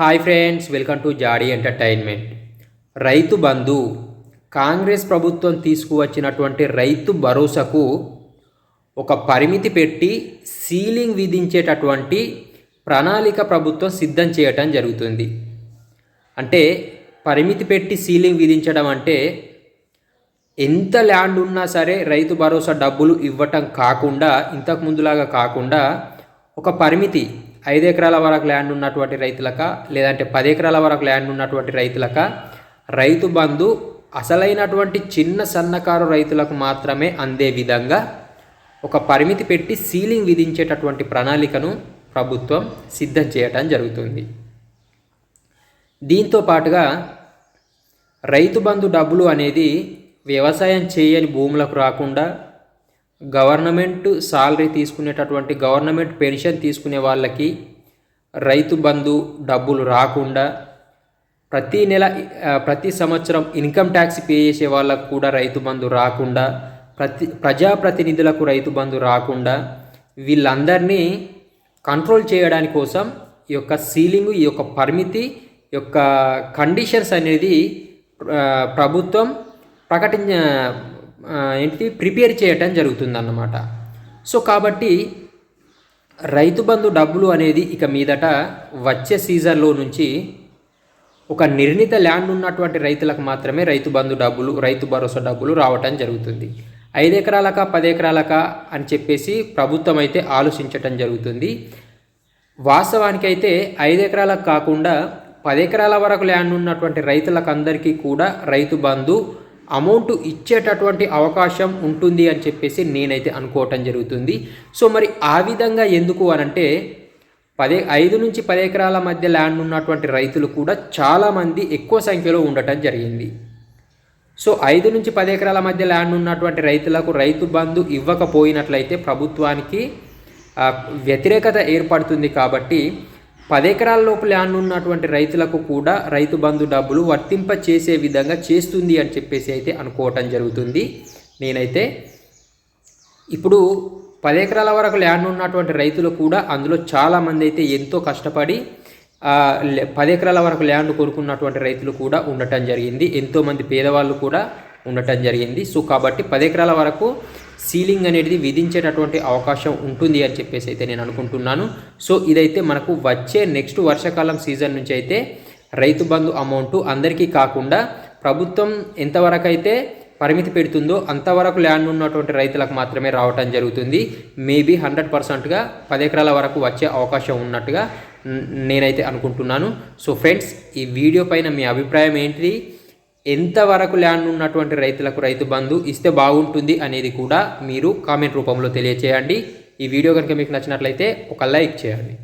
Hi friends welcome to జాడీ entertainment. Rythu Bandhu Congress ప్రభుత్వం తీసుకువచ్చినటువంటి రైతు భరోసాకు ఒక పరిమితి పెట్టి సీలింగ్ విధించేటటువంటి ప్రణాళిక ప్రభుత్వం సిద్ధం చేయటం జరుగుతుంది. అంటే పరిమితి పెట్టి సీలింగ్ విధించడం అంటే ఎంత ల్యాండ్ ఉన్నా సరే రైతు భరోసా డబ్బులు ఇవ్వటం కాకుండా ఇంతకు ముందులాగా కాకుండా ఒక పరిమితి ఐదు ఎకరాల వరకు ల్యాండ్ ఉన్నటువంటి రైతులక లేదంటే పది ఎకరాల వరకు ల్యాండ్ ఉన్నటువంటి రైతులక రైతు బంధు అసలైనటువంటి చిన్న సన్నకారు రైతులకు మాత్రమే అందే విధంగా ఒక పరిమితి పెట్టి సీలింగ్ విధించేటటువంటి ప్రణాళికను ప్రభుత్వం సిద్ధం చేయటం జరుగుతుంది. దీంతో పాటుగా రైతు బంధు డబ్బులు అనేది వ్యవసాయం చేయని భూములకు రాకుండా గవర్నమెంట్ సాలరీ తీసుకునేటటువంటి గవర్నమెంట్ పెన్షన్ తీసుకునే వాళ్ళకి రైతు బంధు డబ్బులు రాకుండా ప్రతి నెల ప్రతి సంవత్సరం ఇన్కమ్ ట్యాక్స్ పే చేసే వాళ్ళకు కూడా రైతు బంధు రాకుండా ప్రతి ప్రజాప్రతినిధులకు రైతు బంధు రాకుండా వీళ్ళందరినీ కంట్రోల్ చేయడానికి కోసం ఈ యొక్క సీలింగ్ ఈ యొక్క పరిమితి ఈ యొక్క కండిషన్స్ అనేది ప్రభుత్వం ప్రకటించ ఏంటి ప్రిపేర్ చేయటం జరుగుతుందన్నమాట. సో కాబట్టి రైతు బంధు డబ్బులు అనేది ఇక మీదట వచ్చే సీజన్లో నుంచి ఒక నిర్ణీత ల్యాండ్ ఉన్నటువంటి రైతులకు మాత్రమే రైతు బంధు డబ్బులు రైతు భరోసా డబ్బులు రావటం జరుగుతుంది. ఐదు ఎకరాలక పది ఎకరాలక అని చెప్పేసి ప్రభుత్వం అయితే ఆలోచించటం జరుగుతుంది. వాస్తవానికి అయితే ఐదు ఎకరాలకు కాకుండా పది ఎకరాల వరకు ల్యాండ్ ఉన్నటువంటి రైతులకు అందరికీ కూడా రైతు బంధు అమౌంట్ ఇచ్చేటటువంటి అవకాశం ఉంటుంది అని చెప్పేసి నేనైతే అనుకోవటం జరుగుతుంది. సో మరి ఆ విధంగా ఎందుకు అనంటే పదే ఐదు నుంచి పది ఎకరాల మధ్య ల్యాండ్ ఉన్నటువంటి రైతులు కూడా చాలామంది ఎక్కువ సంఖ్యలో ఉండటం జరిగింది. సో ఐదు నుంచి పది ఎకరాల మధ్య ల్యాండ్ ఉన్నటువంటి రైతులకు రైతు బంధు ఇవ్వకపోయినట్లయితే ప్రభుత్వానికి వ్యతిరేకత ఏర్పడుతుంది కాబట్టి పదెకరాల లోపు ల్యాండ్ ఉన్నటువంటి రైతులకు కూడా రైతు బంధు డబ్బులు వర్తింప చేసే విధంగా చేస్తుంది అని చెప్పేసి అయితే అనుకోవటం జరుగుతుంది. నేనైతే ఇప్పుడు పది ఎకరాల వరకు ల్యాండ్ ఉన్నటువంటి రైతులు కూడా అందులో చాలామంది అయితే ఎంతో కష్టపడి పది ఎకరాల వరకు ల్యాండ్ కొనుక్కున్నటువంటి రైతులు కూడా ఉండటం జరిగింది. ఎంతోమంది పేదవాళ్ళు కూడా ఉండటం జరిగింది. సో కాబట్టి పది ఎకరాల వరకు సీలింగ్ అనేది విధించేటటువంటి అవకాశం ఉంటుంది అని చెప్పేసి అయితే నేను అనుకుంటున్నాను. సో ఇదైతే మనకు వచ్చే నెక్స్ట్ వర్షాకాలం సీజన్ నుంచి అయితే రైతు బంధు అమౌంట్ అందరికీ కాకుండా ప్రభుత్వం ఎంతవరకు అయితే పరిమితి పెడుతుందో అంతవరకు ల్యాండ్ ఉన్నటువంటి రైతులకు మాత్రమే రావటం జరుగుతుంది. మేబీ హండ్రెడ్ పర్సెంట్గా పది ఎకరాల వరకు వచ్చే అవకాశం ఉన్నట్టుగా నేనైతే అనుకుంటున్నాను. సో ఫ్రెండ్స్ ఈ వీడియో పైన మీ అభిప్రాయం ఏంటిది ఎంతవరకు ల్యాండ్ ఉన్నటువంటి రైతులకు రైతు బంధు ఇస్తే బాగుంటుంది అనేది కూడా మీరు కామెంట్ రూపంలో తెలియచేయండి. ఈ వీడియో కనుక మీకు నచ్చినట్లయితే ఒక లైక్ చేయండి.